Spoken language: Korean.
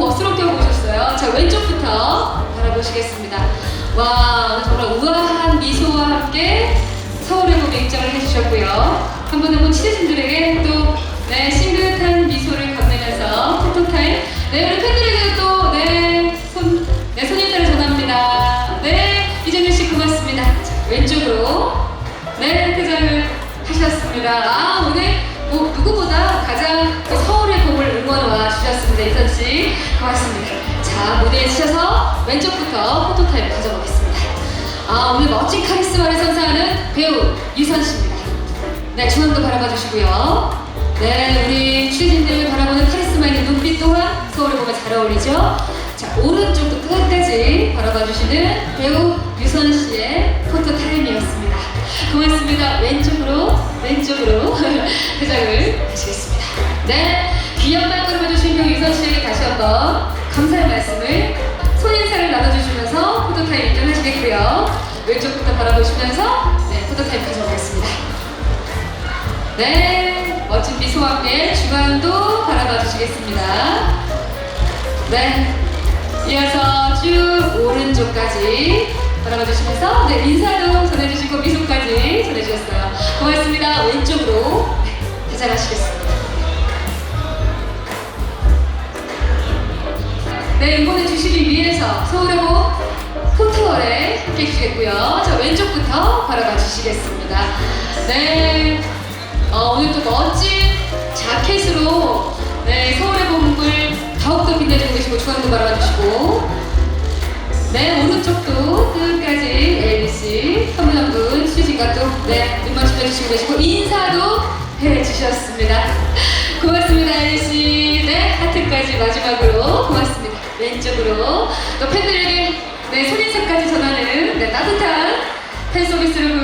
먹스럽게 보셨어요. 자, 왼쪽부터 바라보시겠습니다. 와, 정말 우아한 미소와 함께 서울의 봄 입장을 해주셨고요. 한번 한번 취재진들에게 또, 네, 싱긋한 미소를 건네면서 포토타임. 네, 우리 팬들에게 또, 네, 손, 네, 손님들을 전합니다. 네, 이정현 씨 고맙습니다. 자, 왼쪽으로, 네, 퇴장을 하셨습니다. 아, 무대에 서셔서 왼쪽부터 포토타임 가져보겠습니다. 아, 오늘 멋진 카리스마를 선사하는 배우 유선 씨입니다. 네, 중앙도 바라봐 주시고요. 네, 우리 취재진들 바라보는 카리스마 있는 눈빛 또한 서울을 보면 잘 어울리죠? 자, 오른쪽부터 끝까지 바라봐 주시는 배우 유선 씨의 포토 타임이었습니다. 고맙습니다. 왼쪽으로, 왼쪽으로 회장을 하시겠습니다. 네, 귀한 말걸음 해주신 배우 유선 씨에게 다시 한번 감사의 말씀을 손인사를 나눠주시면서 포토타임 인정하시겠고요. 왼쪽부터 바라보시면서 네, 포토타임 가져보겠습니다. 네, 멋진 미소와 함께 중앙도 바라봐 주시겠습니다. 네, 이어서 쭉 오른쪽까지 바라봐 주시면서 네, 인사도 전해주시고 미소까지 전해주셨어요. 고맙습니다. 왼쪽으로 네, 대장하시겠습니다. 네, 응원해 주시기 위해서 서울하고 포토월에 함께 해주시겠고요. 자, 왼쪽부터 바라봐 주시겠습니다. 네, 어, 오늘 또 멋진 자켓으로 네, 서울의 봄을 더욱더 빛내주고 계시고 중앙도 바라봐 주시고 네, 오른쪽도 끝까지 ABC 선물한분 수진과 또 네, 눈 맞춤 해주시고 계시고 인사도 해주셨습니다. 고맙습니다, ABC. 네, 하트까지 마지막으로 고맙습니다. 왼쪽으로. 또 팬들에게 네, 손인사까지 전하는 네, 따뜻한 팬 서비스를